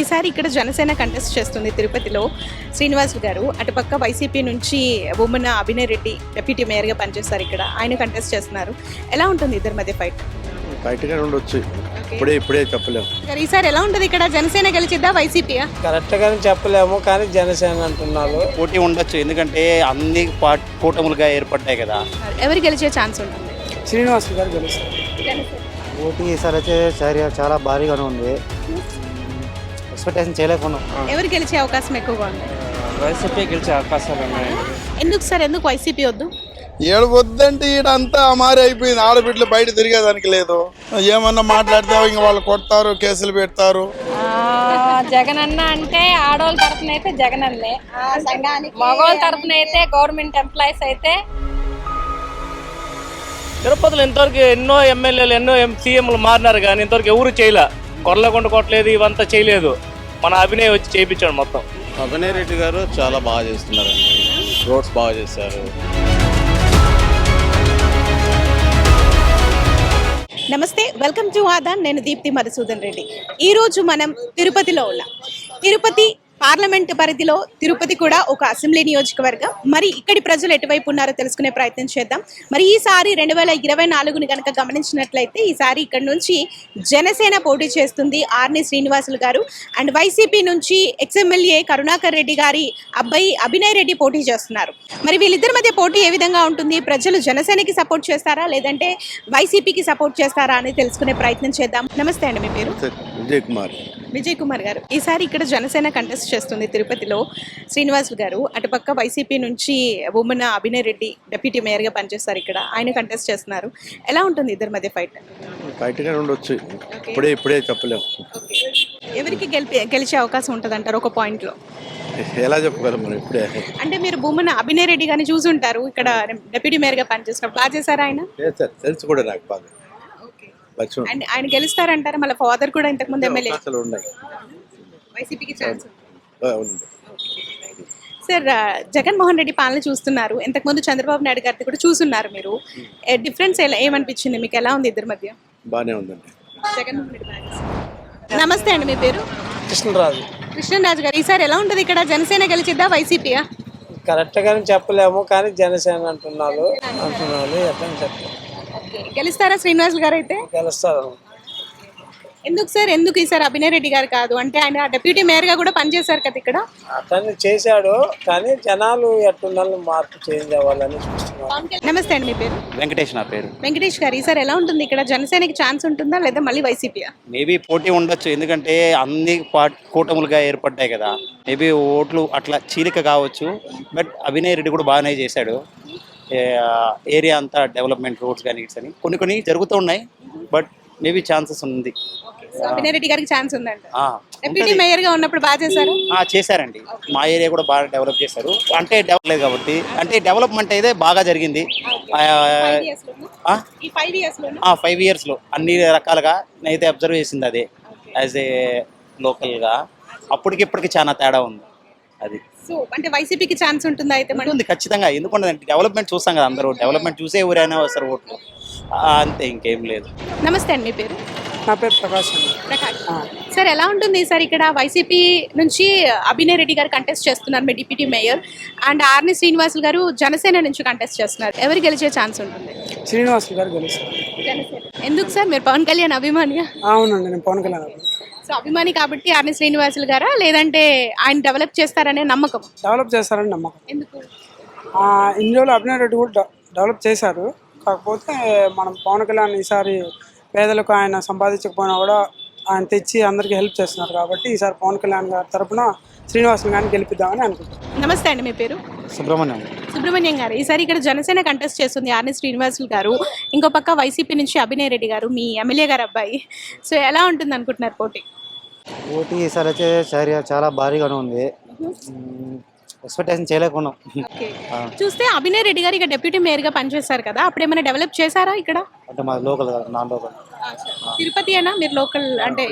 ఈసారి ఇక్కడ జనసేన కంటెస్ట్ చేస్తుంది తిరుపతిలో. శ్రీనివాసులు గారు అటుపక్క వైసీపీ నుంచి బొమ్మన అభినయ్ రెడ్డి డిప్యూటీ మేయర్గా పనిచేస్తారు ఇక్కడ. ఆయన కంటెస్ట్ చేస్తున్నారు. ఎలా ఉంటుంది ఇద్దరి మధ్య ఫైట్ బయటగానే ఉండొచ్చు. ఇప్పుడే ఇప్పుడే చెప్పలేము. ఈసారి ఎలా ఉంటుంది ఇక్కడ? జనసేన గెలిచిద్దా వైసీపీయా కరెక్ట్ గానే చెప్పలేము కానీ జనసేన అంటున్నారు. పోటీ ఉండొచ్చు. ఎందుకంటే అన్ని పార్ట్ కూటములుగా ఏర్పడ్డాయి కదా. ఎవరు గెలిచే ఛాన్స్ ఉంటుంది? శ్రీనివాస్ గారు గెలుస్తారు. పోటీ ఈసారి అయితే చాలా చాలా భారీగానే ఉంది. ఎక్స్పెక్టేషన్ చేయలేకున్నాం. ఎవరు గెలిచే అవకాశం ఎక్కువగా ఉంది? వైసీపీ గెలిచే అవకాశాలు ఉన్నాయి. ఎందుకు సార్? ఎందుకు వైసీపీ వద్దు? ఏడు వద్దంటే ఈడంతా మారి అయిపోయింది. ఆడబిడ్డలు బయట తిరిగేదానికి లేదు. ఏమన్నా మాట్లాడితే ఇంక వాళ్ళు కొడతారు కేసులు పెడతారు. జగన్ అన్న అంటే ఆడవాళ్ళ తరఫున అయితే జగన్ అన్నే. మగవాళ్ళ తరఫున అయితే గవర్నమెంట్ ఎంప్లాయీస్ అయితే తిరుపతిలో ఇంతవరకు ఎన్నో ఎమ్మెల్యేలు ఎన్నో ఎం సీఎంలు మారినారు కానీ ఇంతవరకు ఎవరు చేయలే. కొరలకొండ కొట్టలేదు ఇవంతా చేయలేదు. మన అభినయ్ వచ్చి చేయించాడు మొత్తం. అభినయ్ రెడ్డి గారు చాలా బాగా చేస్తున్నారండి. రోడ్స్ బాగా చేశారు. నమస్తే వెల్కమ్ టు ఆదాన్. నేను దీప్తి మధుసూదన్ రెడ్డి. ఈ రోజు మనం తిరుపతిలో ఉన్నాం. తిరుపతి పార్లమెంట్ పరిధిలో తిరుపతి కూడా ఒక అసెంబ్లీ నియోజకవర్గం. మరి ఇక్కడి ప్రజలు ఎటువైపు ఉన్నారో తెలుసుకునే ప్రయత్నం చేద్దాం. మరి ఈసారి రెండు వేల ఇరవై నాలుగుని కనుక గమనించినట్లయితే ఈసారి ఇక్కడ నుంచి జనసేన పోటీ చేస్తుంది ఆర్ని శ్రీనివాసులు గారు. అండ్ వైసీపీ నుంచి ఎక్స్ఎమ్మెల్యే కరుణాకర్ రెడ్డి గారి అబ్బాయి అభినయ్ రెడ్డి పోటీ చేస్తున్నారు. మరి వీళ్ళిద్దరి మధ్య పోటీ ఏ విధంగా ఉంటుంది? ప్రజలు జనసేనకి సపోర్ట్ చేస్తారా? లేదంటే వైసీపీకి సపోర్ట్ చేస్తారా అని తెలుసుకునే ప్రయత్నం చేద్దాం. నమస్తే అండి మీ పేరు? విజయ్ కుమార్. విజయ్ కుమార్ గారు. ఈసారి ఇక్కడ జనసేన కంటెస్ట్ చేస్తుంది తిరుపతిలో శ్రీనివాసులు గారు. అటుపక్క వైసీపీ నుంచి బొమ్మన అభినయ్ రెడ్డి డిప్యూటీ మేయర్గా పనిచేస్తారు ఇక్కడ. ఆయన కంటెస్ట్ చేస్తున్నారు. ఎలా ఉంటుంది ఇద్దరి మధ్య ఫైట్? బయటగానే ఉండొచ్చు. ఇప్పుడే ఇప్పుడే చెప్పలేము ఎవరికి గెలిపి గెలిచే అవకాశం ఉంటుంది అంటారు ఒక పాయింట్లో? ఎలా చెప్పగలం మనం ఇప్పుడే? అంటే మీరు బొమ్మన అభినయ్ రెడ్డి గారిని చూసుంటారు. ఇక్కడ డిప్యూటీ మేయర్గా పనిచేస్తున్నారు బాగా చేశారా ఆయన? తెలుసు కూడా నాకు బాగా. అండ్ ఆయన గెలుస్తారంటారా? మళ్ళీ ఫాదర్ కూడా ఎమ్మెల్యే. ఉన్నాయి. వైసీపీకి ఛాన్స్ ఆ, ఉంది. సార్ జగన్మోహన్ రెడ్డి పాలన చూస్తున్నారు. ఇంతకుముందు చంద్రబాబు నాయుడు గారిది కూడా చూస్తున్నారు మీరు. డిఫరెన్స్ ఎలా ఏమనిపించింది? మీకు ఎలా ఉంది ఇద్దరి మధ్య? బాగానే ఉందండి. జగన్మోహన్ రెడ్డి. నమస్తే అండి మీ పేరు? కృష్ణరాజు. కృష్ణరాజు గారు ఈసారి ఎలా ఉంటుంది ఇక్కడ? జనసేన గెలిచిద్దా వైసీపీయా? కరెక్ట్ గానే చెప్పలేము కానీ జనసేన అంటున్నారు. అంటున్నారు ఎట్లా చెప్పలేము. గెలుస్తారా శ్రీనివాసులు గారు అయితే గెలుస్తారు. ఎందుకు సార్? ఎందుకు ఈసారి అభినయ్ రెడ్డి గారు కాదు? అంటే ఆయన డిప్యూటీ మేయర్గా కూడా పనిచేశారు కదా ఇక్కడ? అతన్ని చేశాడు కానీ జనాలు ఎట్లుండాలని మార్పు చేంజ్ అవ్వాలని చూస్తున్నారు. నమస్తే అండి మీ పేరు? వెంకటేష్ నా పేరు. వెంకటేష్ గారు ఈసారి ఎలా ఉంటుంది ఇక్కడ? జనసేనకి ఛాన్స్ ఉంటుందా లేదా మళ్ళీ వైసీపీయా? మేబీ పోటీ ఉండొచ్చు ఎందుకంటే అన్ని పార్ట్ కూటములుగా ఏర్పడ్డాయి కదా. మేబీ ఓట్లు అట్లా చీలిక కావచ్చు బట్ అభినయ్ రెడ్డి కూడా బాగానే చేశాడు. ఏరియా అంతా డెవలప్మెంట్ రోడ్స్ కానీ ఇట్స్ అని. కొన్ని కొన్ని జరుగుతూ ఉన్నాయి బట్ మేబీ ఛాన్సెస్ ఉంది. రెడ్డి గారికి ఛాన్స్ డిప్యూటీ. మేయర్గా ఉన్నప్పుడు బాగా చేశారు? చేశారండి. మా ఏరియా కూడా బాగా డెవలప్ చేశారు. అంటే డెవలప్ లేదు కాబట్టి. అంటే డెవలప్మెంట్ అయితే బాగా జరిగింది. ఫైవ్ ఇయర్స్లో. అన్ని రకాలుగా నేనైతే అబ్జర్వ్ చేసింది అదే. యాజ్ ఏ లోకల్గా అప్పటికి ఇప్పటికి చాలా తేడా ఉంది. అది. సో అంటే వైసీపీకి ఛాన్స్ ఉంటుందా అయితే మరి? ఉంటుంది ఖచ్చితంగా. ఎందుకంటే డెవలప్మెంట్ చూస్తాం కదా అందరూ. డెవలప్మెంట్ చూసే ఊరైనా వస్తారు ఓట్లు. ఆ, అంతే ఇంకేం లేదు. నమస్తే అండి మీ పేరు? నా పేరు ప్రకాష్ అండి. ప్రకాష్. సార్ ఎలా ఉంటుంది సార్ ఇక్కడ వైసీపీ నుంచి అభినయ్ రెడ్డి గారు కంటెస్ట్ చేస్తున్నారు మీ deputy mayor. And Arani Srinivasulu గారు జనసేన నుంచి కంటెస్ట్ చేస్తున్నారు. ఎవరు గెలిచే ఛాన్స్ ఉంటుంది? శ్రీనివాస్ గారు గెలుస్తారు. ఎందుకు సార్? మీరు పవన్ కళ్యాణ్ అభిమానిగా అవునండి నేను పవన్ కళ్యాణ్. సో అభిమాని కాబట్టి ఆర్ని శ్రీనివాసులు గారా? లేదంటే ఆయన డెవలప్ చేస్తారనే నమ్మకం? డెవలప్ చేస్తారని నమ్మకం. ఎందుకు? ఆ, ఇన్ని రోజులు అభినయ్ రెడ్డి కూడా డె- డెవలప్ చేశారు. కాకపోతే మనం పవన్ కళ్యాణ్ ఈసారి పేదలకు ఆయన సంపాదించకపోయినా కూడా ఆయన తెచ్చి అందరికీ హెల్ప్ చేస్తున్నారు కాబట్టి ఈసారి పవన్ కళ్యాణ్ గారి తరపున శ్రీనివాసులు గారిని గెలిపిద్దామని అనుకుంటున్నాను నమస్తే అండి మీ పేరు? సుబ్రహ్మణ్యం. సుబ్రహ్మణ్యం గారు ఈసారి ఇక్కడ జనసేన కంటెస్ట్ చేస్తుంది ఆర్ని శ్రీనివాసులు గారు. ఇంకో పక్క వైసీపీ నుంచి అభినయ్ రెడ్డి గారు మీ ఎమ్మెల్యే గారు అబ్బాయి. సో ఎలా ఉంటుంది అనుకుంటున్నారు పోటీ? పోటీ ఈసారి అయితే చాలా చాలా భారీగానే ఉంది. ఎక్స్పెక్టేషన్ చేయలేకున్నాం. చూస్తే అభినయ్ రెడ్డి గారు ఇక డిప్యూటీ మేయర్గా పనిచేశారు కదా అప్పుడు ఏమైనా డెవలప్ చేశారా ఇక్కడ? అంటే మా లోకల్ నాన్ లోకల్ తిరుపతి అయినా మీరు లోకల్ అంటే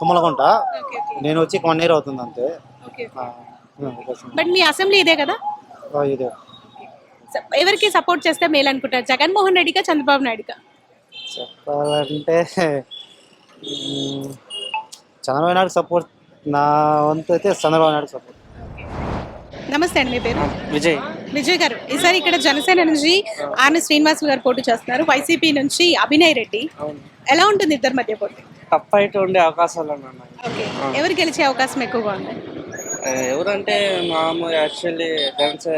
తుమ్మలకుంట నేను వచ్చి వన్ ఇయర్ అవుతుంది అంతే. బట్ మీ అసెంబ్లీ ఇదే కదా? ఎవరికి సపోర్ట్ చేస్తే మేలు అనుకుంటారు? జగన్మోహన్ రెడ్డిగా చంద్రబాబు నాయుడుగా చెప్పాలంటే చంద్రబాబు నాయుడు సపోర్ట్ నా వంతు అయితే చంద్రబాబు నాయుడు సపోర్ట్. నమస్తే అండి మీ పేరు? విజయ్. విజయ్ గారు ఈసారి ఇక్కడ జనసేన నుంచి ఆర్ని శ్రీనివాసులు గారు పోటీ చేస్తున్నారు వైసీపీ నుంచి అభినయ్ రెడ్డి. ఎలా ఉంటుంది ఇద్దరి మధ్య పోటీ? ఫైట్ ఉండే అవకాశాలు ఉన్నాయి. ఎవరు గెలిచే అవకాశం ఎక్కువగా ఉంది? ఎవరంటే మామూలు యాక్చువల్లీ డాన్స్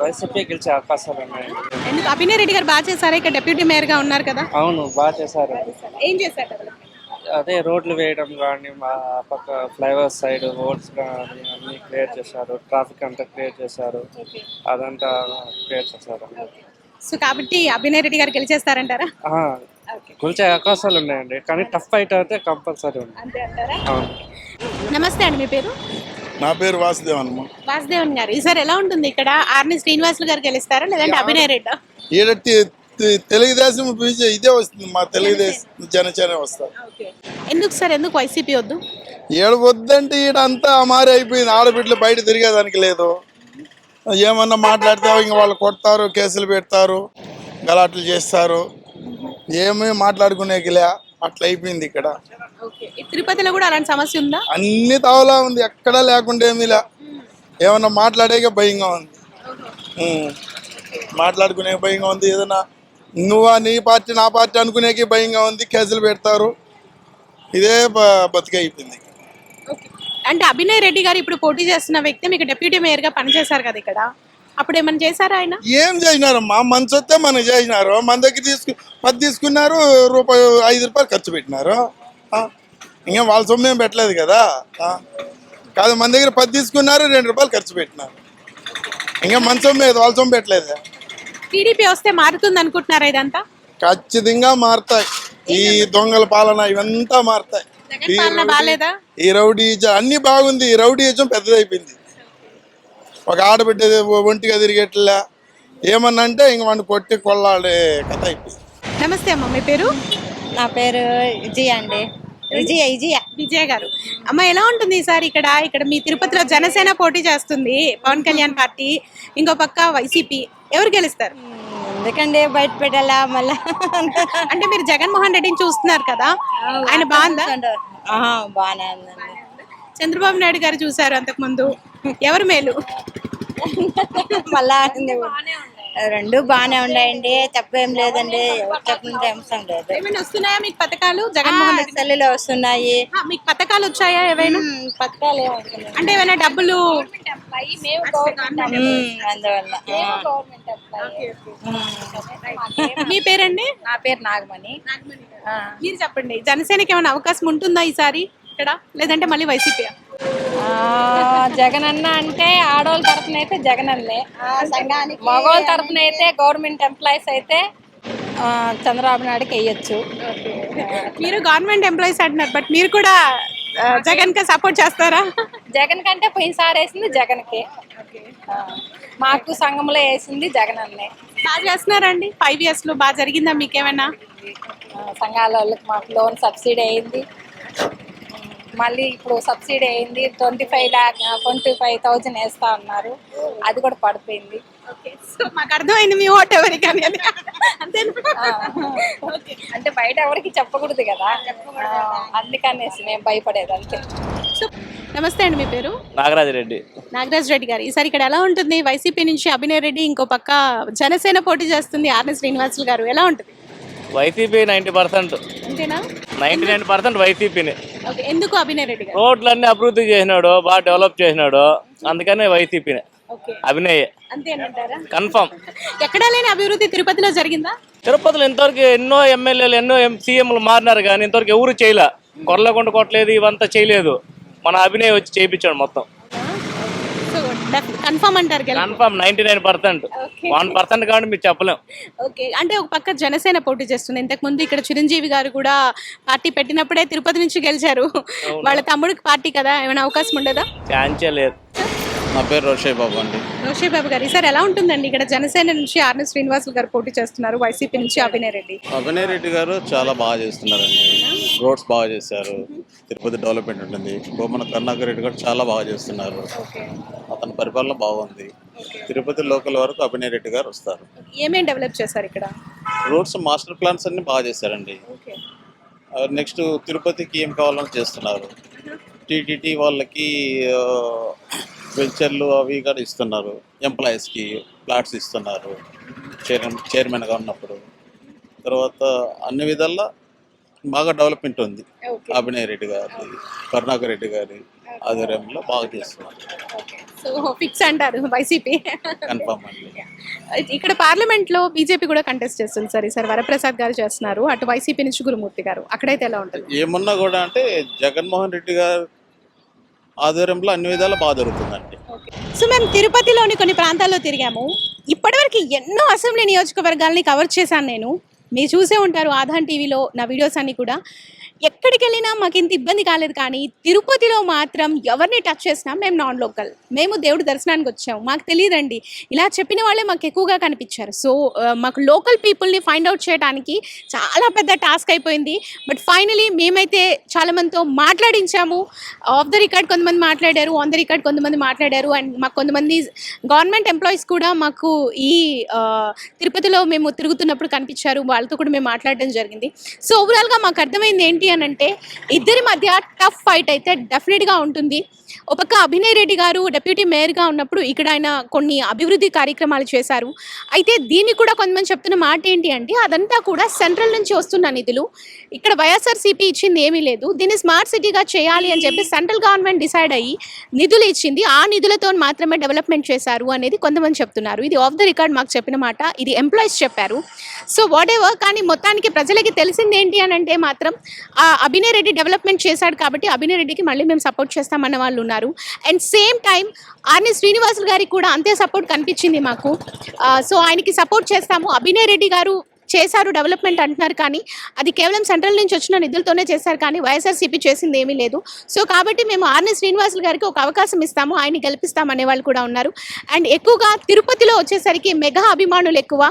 వైసీపీ గెలిచే అవకాశాలు ఉన్నాయి. ఎందుకు? అభినయ్ రెడ్డి గారు బాగా చేశారా? ఇక్కడ డిప్యూటీ మేయర్గా ఉన్నారు కదా. అవును బాగా చేశారు. ఏం చేశారు అదే రోడ్లు వేయడం కానీ మా పక్క ఫ్లైఓవర్ సైడ్ రోడ్స్ కానీ అన్ని క్లియర్ చేశారు. ట్రాఫిక్ అంతా క్లియర్ చేశారు. అదంతా క్లియర్ చేశారు. సో కాబట్టి అభినయ్ రెడ్డి గారు గెలిచేస్తారంటారా? గెలిచే అవకాశాలు ఉన్నాయండి. కానీ టఫ్ ఫైట్ అయితే కంపల్సరీ ఉంది. నమస్తే అండి మీ పేరు? నా పేరు వాసుదేవనమ్మ వాసుదేవన్ గారు. ఈసారి ఎలా ఉంటుంది ఇక్కడ? ఆర్ని శ్రీనివాసులు గారు గెలుస్తారా? లేదంటే అభినయ్ రెడ్డి? ఈడ తెలుగుదేశం బీజే ఇదే వస్తుంది. మా తెలుగుదేశం జనసేన వస్తారు. ఎందుకు సార్? ఎందుకు వైసీపీ వద్దు? ఈడ వద్దంటే ఈడ అంతా అమారి అయిపోయింది. ఆడబిడ్డలు బయట తిరిగేదానికి లేదు. ఏమన్నా మాట్లాడితే ఇంక వాళ్ళు కొడతారు కేసులు పెడతారు గలాట్లు చేస్తారు. ఏమీ మాట్లాడుకునేకిలే అట్లా అయిపోయింది ఇక్కడ. తిరుపతిలో కూడా అలాంటి సమస్య ఉందా? అన్ని తావలా ఉంది. ఎక్కడా లేకుండా ఏమీలే ఏమన్నా మాట్లాడేకే భయంగా ఉంది. మాట్లాడుకునే భయంగా ఉంది. ఏదైనా నువ్వా నీ పార్టీ నా పార్టీ అనుకునేకి భయంగా ఉంది. కేసులు పెడతారు. ఇదే బతికే అయిపోయింది అంటే అభినయ్ రెడ్డి గారు ఇప్పుడు పోటీ చేస్తున్న వ్యక్తి మీకు డిప్యూటీ మేయర్గా పనిచేశారు కదా ఇక్కడ. అప్పుడు ఏమైనా చేశారా ఆయన ఏం చేసినారమ్మా మంచి వస్తే మనకి చేసినారు మన దగ్గర తీసుకు పది తీసుకున్నారు రూపాయి ఐదు రూపాయలు ఖర్చు పెట్టినారు ఆ? ఇంకా వాళ్ళ సొమ్ము ఏం పెట్టలేదు కదా? కాదు మన దగ్గర పది తీసుకున్నారు రెండు రూపాయలు ఖర్చు పెట్టినారు ఇంకా మన సొమ్ము ఏది వాళ్ళ సొమ్ము పెట్టలేదు టీడీపీ వస్తే మారుతుంది అనుకుంటున్నారా ఇదంతా ఖచ్చితంగా మారుతాయి ఈ దొంగల పాలన ఇవంతా మారుతాయి ఈ రౌడీజం అన్ని బాగుంది ఈ రౌడీజం పెద్దదైపోయింది ఒక ఆడబిడ్డ ఒంటిగా తిరిగేట్లా. ఏమన్నా అంటే ఇంక వాడిని కొట్టి కొల్లాడే కథ అయిపోయింది. నమస్తే అమ్మ మీ పేరు? నా పేరు విజయ్ అండి. విజయ విజయ. విజయ్ గారు. అమ్మ ఎలా ఉంటుంది ఈసారి ఇక్కడ ఇక్కడ మీ తిరుపతిలో జనసేన పోటీ చేస్తుంది పవన్ కళ్యాణ్ పార్టీ ఇంకో పక్క వైసీపీ. ఎవరు గెలుస్తారు? ఎందుకంటే బయట పెట్టాలా మళ్ళా? అంటే మీరు జగన్మోహన్ రెడ్డిని చూస్తున్నారు కదా? ఆయన బాగుందా? బాగానే ఉందండి. చంద్రబాబు నాయుడు గారు చూసారు అంతకు ముందు ఎవరు మేలు? మళ్ళా రెండు బాగానే ఉన్నాయండి. తప్పేం లేదండి. అంశం లేదు. ఏమైనా వస్తున్నాయా మీకు పథకాలు? జగన్మోహన్ రెడ్డి సెల్లులో వస్తున్నాయి. మీకు పథకాలు వచ్చాయా ఏవైనా? పథకాలు ఏమవుతున్నాయి అంటే ఏమైనా డబ్బులు అందువల్ల. మీ పేరండి? నా పేరు నాగమణి. మీరు చెప్పండి. జనసేనకి ఏమైనా అవకాశం ఉంటుందా ఈసారి ఇక్కడ? లేదంటే మళ్ళీ వైసీపీ జగన్ అన్న అంటే ఆడవాళ్ళ తరఫున అయితే జగన్ అన్నే మగవాళ్ళ తరఫున అయితే గవర్నమెంట్ ఎంప్లాయీస్ అయితే చంద్రబాబు నాయుడుకి వేయచ్చు. మీరు గవర్నమెంట్ ఎంప్లాయీస్ అంటున్నారు బట్ మీరు కూడా జగన్కి సపోర్ట్ చేస్తారా? జగన్ కంటే పోయినసారి వేసింది జగన్కి. ఆ, మాకు సంఘంలో వేసింది జగన్ అన్నే బాగా చేస్తున్నారండి? ఫైవ్ ఇయర్స్లో బాగా జరిగిందా మీకేమైనా? సంఘాల వాళ్ళకి మాకు లోన్ సబ్సిడీ అయింది. మళ్ళీ ఇప్పుడు సబ్సిడీ అయింది twenty five lakh twenty five thousand వేస్తా ఉన్నారు అది కూడా పడిపోయింది. సో మాకు అర్థమైంది మీ ఓట్ ఎవరికి అంటే బయట ఎవరికి చెప్పకూడదు కదా. అందుకనేసి మేము భయపడేది అంతే. సో నమస్తే అండి మీ పేరు? నాగరాజరెడ్డి నాగరాజ్ రెడ్డి గారు. ఈసారి ఇక్కడ ఎలా ఉంటుంది? వైసీపీ నుంచి అభినయ్ రెడ్డి ఇంకో పక్క జనసేన పోటీ చేస్తుంది ఆర్ఎస్ శ్రీనివాసులు గారు. ఎలా ఉంటుంది? YCP ninety percent. అంతేనా? నైంటీ నైన్ పర్సెంట్ వైసీపీని. ఎందుకు అభినయ్ రెడ్డి గారు? రోడ్లన్నీ అభివృద్ధి చేసినాడు బాగా డెవలప్ చేసినాడు. అందుకనే వైసీపీనే. ఓకే. అభినయ్. కన్ఫర్మ్. ఎక్కడా లేని అభివృద్ధి తిరుపతిలో జరిగిందా? తిరుపతిలో ఇంతవరకు ఎన్నో ఎమ్మెల్యేలు ఎన్నో సీఎంలు మారినారు కానీ ఇంతవరకు ఎవరు చేయలే. కొరలకుండా కొట్టలేదు ఇవంతా చేయలేదు. మన అభినయ్ వచ్చి చేయించాడు మొత్తం. కన్ఫర్మ్ అంటారు కదా? Confirm ninety nine percent one percent కాబట్టి మీరు చెప్పలేం. ఓకే అంటే ఒక పక్క జనసేన పోటీ చేస్తుంది. ఇంతకు ముందు ఇక్కడ చిరంజీవి గారు కూడా పార్టీ పెట్టినప్పుడే తిరుపతి నుంచి గెలిచారు. వాళ్ళ తమ్ముడికి పార్టీ కదా? ఏమైనా అవకాశం ఉండదా? ఛాన్సే లేదు. నా పేరు రోషయ్ బాబు అండి. రోషే బాబు గారు ఈసారి ఎలా ఉంటుందండి? ఇక్కడ జనసేన నుంచి ఆర్ఎస్ శ్రీనివాసులు గారు పోటీ చేస్తున్నారు వైసీపీ నుంచి అభినయ్ రెడ్డి. అభినయ్ రెడ్డి గారు చాలా బాగా చేస్తున్నారండి. రోడ్స్ బాగా చేశారు తిరుపతి డెవలప్మెంట్ ఉంటుంది. బొమ్మన కరుణాకర్ రెడ్డి గారు చాలా బాగా చేస్తున్నారు. అతని పరిపాలన బాగుంది. తిరుపతి లోకల్ వరకు అభినయ్ రెడ్డి గారు వస్తారు. ఏమేం డెవలప్ చేశారు ఇక్కడ? రోడ్స్ మాస్టర్ ప్లాన్స్ అన్ని బాగా చేశారండి. నెక్స్ట్ తిరుపతికి ఏం కావాలని చేస్తున్నారు. టీటీటీ వాళ్ళకి వెంచర్లు అవి కూడా ఇస్తున్నారు. ఎంప్లాయీస్కి ప్లాట్స్ ఇస్తున్నారు. చైర్మన్ చైర్మన్గా ఉన్నప్పుడు. తర్వాత అన్ని విధాలా బాగా డెవలప్మెంట్ ఉంది. అభినయ్ రెడ్డి గారి కరుణాకర్ రెడ్డి గారి ఆధ్వర్యంలో బాగా చేస్తున్నారు. సో ఫిక్స్ అంటారు వైసీపీ కన్ఫర్మ్ అండి. ఇక్కడ పార్లమెంట్లో బీజేపీ కూడా కంటెస్ట్ చేస్తుంది సార్ ఈసారి వరప్రసాద్ గారు చేస్తున్నారు. అటు వైసీపీ నుంచి గురుమూర్తి గారు. అక్కడైతే ఎలా ఉంటుంది? ఏమున్నా కూడా అంటే జగన్మోహన్ రెడ్డి గారు ఆధ్వర్యంలో అన్ని విధాలా బాగా జరుగుతుందండి. సో మేము తిరుపతిలోని కొన్ని ప్రాంతాల్లో తిరిగాము. ఇప్పటివరకు ఎన్నో అసెంబ్లీ నియోజకవర్గాల్ని కవర్ చేశాను నేను. మీరు చూసే ఉంటారు ఆధాన్ టీవీలో నా వీడియోస్ అన్ని కూడా. ఎక్కడికి వెళ్ళినా మాకు ఇంత ఇబ్బంది కాలేదు కానీ తిరుపతిలో మాత్రం ఎవరిని టచ్ చేసినా మేము నాన్ లోకల్ మేము దేవుడి దర్శనానికి వచ్చాము మాకు తెలియదండి. ఇలా చెప్పిన వాళ్ళే మాకు ఎక్కువగా కనిపించారు. సో మాకు లోకల్ పీపుల్ని ఫైండ్ అవుట్ చేయడానికి చాలా పెద్ద టాస్క్ అయిపోయింది. బట్ ఫైనలీ మేమైతే చాలామందితో మాట్లాడించాము. ఆఫ్ ద రికార్డ్ కొంతమంది మాట్లాడారు ఆన్ ద రికార్డ్ కొంతమంది మాట్లాడారు. అండ్ మాకు కొంతమంది గవర్నమెంట్ ఎంప్లాయీస్ కూడా మాకు ఈ తిరుపతిలో మేము తిరుగుతున్నప్పుడు కనిపించారు. వాళ్ళతో కూడా మేము మాట్లాడడం జరిగింది. సో ఓవరాల్గా మాకు అర్థమైంది ఏంటి అని అంటే ఇద్దరి మధ్య టఫ్ ఫైట్ అయితే డెఫినెట్గా ఉంటుంది. ఒక పక్క అభినయ్ రెడ్డి గారు డెప్యూటీ మేయర్గా ఉన్నప్పుడు ఇక్కడ ఆయన కొన్ని అభివృద్ధి కార్యక్రమాలు చేశారు. అయితే దీన్ని కూడా కొంతమంది చెప్తున్న మాట ఏంటి అంటే అదంతా కూడా సెంట్రల్ నుంచి వస్తున్న నిధులు. ఇక్కడ వైఎస్ఆర్సీపీ ఇచ్చింది ఏమీ లేదు. దీన్ని స్మార్ట్ సిటీగా చేయాలి అని చెప్పి సెంట్రల్ గవర్నమెంట్ డిసైడ్ అయ్యి నిధులు ఇచ్చింది. ఆ నిధులతో మాత్రమే డెవలప్మెంట్ చేశారు అనేది కొంతమంది చెప్తున్నారు. ఇది ఆఫ్ ద రికార్డ్ మాకు చెప్పిన మాట. ఇది ఎంప్లాయీస్ చెప్పారు. సో వాట్ ఎవర్ కానీ మొత్తానికి ప్రజలకి తెలిసింది ఏంటి అని అంటే మాత్రం ఆ అభినయ్ రెడ్డి డెవలప్మెంట్ చేశాడు కాబట్టి అభినయ్ రెడ్డికి మళ్ళీ మేము సపోర్ట్ చేస్తామన్న వాళ్ళు ఉన్నారు. And same time Arani Srinivasulu గారికి కూడా అంతే సపోర్ట్ కనిపించింది మాకు. సో ఆయనకి సపోర్ట్ చేస్తాము. అభినయ్ రెడ్డి గారు చేశారు డెవలప్మెంట్ అంటున్నారు కానీ అది కేవలం సెంట్రల్ నుంచి వచ్చిన నిధులతోనే చేశారు కానీ వైఎస్ఆర్సీపీ చేసింది ఏమీ లేదు. సో కాబట్టి మేము ఆర్ని శ్రీనివాసులు గారికి ఒక అవకాశం ఇస్తాము ఆయన గెలిపిస్తాం అనే వాళ్ళు కూడా ఉన్నారు. అండ్ ఎక్కువగా తిరుపతిలో వచ్చేసరికి మెగా అభిమానులు ఎక్కువ.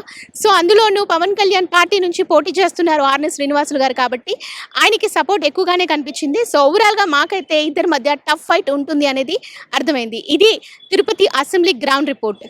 సో అందులోనూ పవన్ కళ్యాణ్ పార్టీ నుంచి పోటీ చేస్తున్నారు ఆర్ని శ్రీనివాసులు గారు కాబట్టి ఆయనకి సపోర్ట్ ఎక్కువగానే కనిపించింది. సో ఓవరాల్గా మాకైతే ఇద్దరి మధ్య టఫ్ ఫైట్ ఉంటుంది అనేది అర్థమైంది. ఇది తిరుపతి అసెంబ్లీ గ్రౌండ్ రిపోర్ట్.